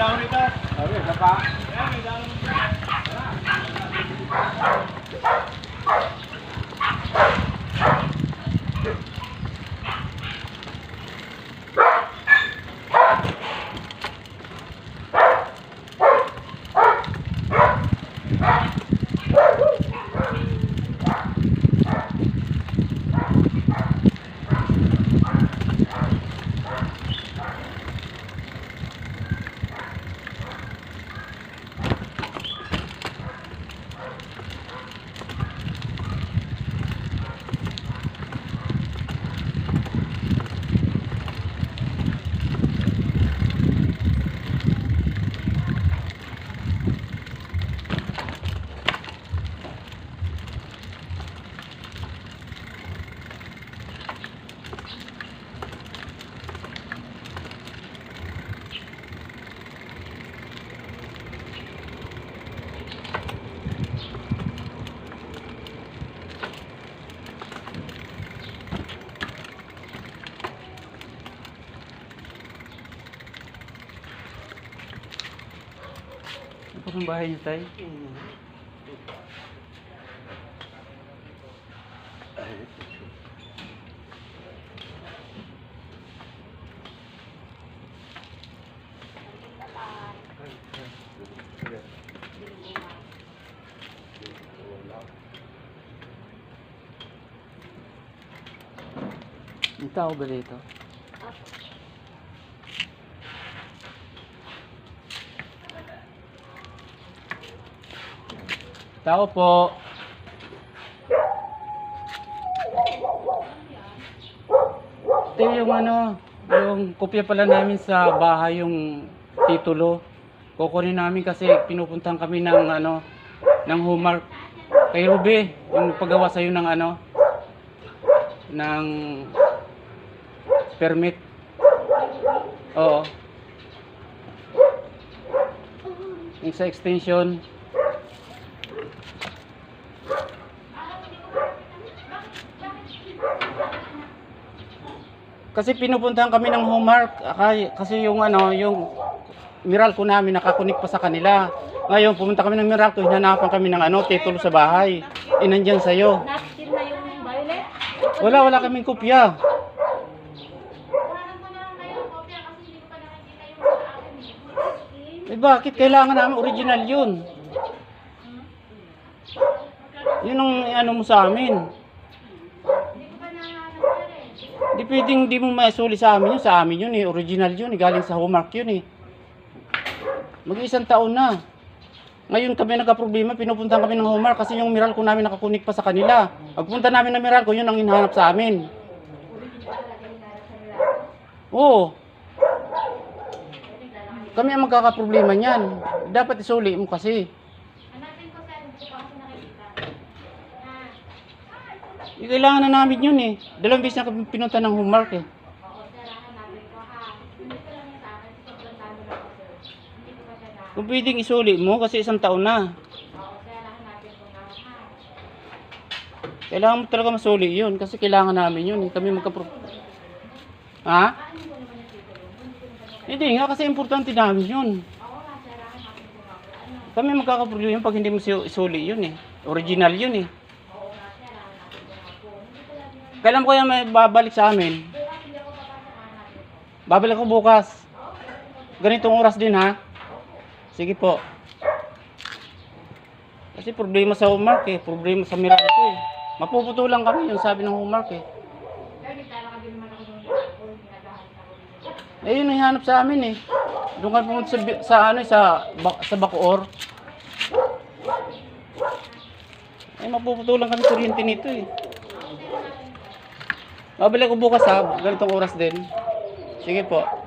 Namaray na ako rito. Sabi, isa pa. Pa ang bahay niyo, Tay? Ang tao ba dito? Tao po. Ito yung ano, yung kopya pala namin sa bahay yung titulo. Kukunin namin kasi pinupuntahan kami ng ano, ng homework. Kay Ruby, yung paggawa sa'yo ng ano, ng permit. Oo. Yung sa extension. Kasi pinupuntahan kami ng Akay- kasi yung ano, yung Meralco namin nakakunik pa sa kanila. Ngayon pumunta kami ng Meralco, hinanapan kami ng ano, titulo sa bahay. Napkin na yung violet. Wala, wala kaming kopya. Eh bakit kailangan namin original yun? Yun ang ano mo sa amin. Di pwedeng di mo maisuli sa amin yun. Sa amin yun eh. Original yun eh. Galing sa homework yun eh. Mag-isang taon na. Ngayon kami nagka-problema, pinupuntahan kami ng homework kasi yung Meralco namin nakakunik pa sa kanila. Pagpunta namin ng Meralco, yun ang hinahanap sa amin. Oo. Kami ang magkakaproblema niyan. Dapat isuli mo kasi. Hanapin ko sir, hindi ko pa kasi nakikita. Ha? Eh, Kailangan na namin yun eh. Dalawang beses na kami pinunta ng homework eh. Kung pwedeng isuli mo kasi isang taon na. Kailangan mo talaga masuli yun kasi kailangan namin yun eh. Kami magkapro... Ha? Hindi nga kasi importante namin yun. Kami magkakaproblema pag hindi mo isuli yun eh. Original yun eh. Oo nga sir, hanapin ko nga po. Hindi ko lang yung... Kailan mo kaya may babalik sa amin? Ko. Babalik ko bukas. Ganitong oras din ha. Sige po. Kasi problema sa homework eh. Problema sa Miracle eh. Mapuputulan kami yung sabi ng homework eh. Eh yun hanap sa amin eh. Doon ka pumunta sa, sa ano eh, sa, sa Bacoor. Eh mapuputulan kami kuryente nito eh. Babalik ko bukas ha. Ganitong oras din. Sige po.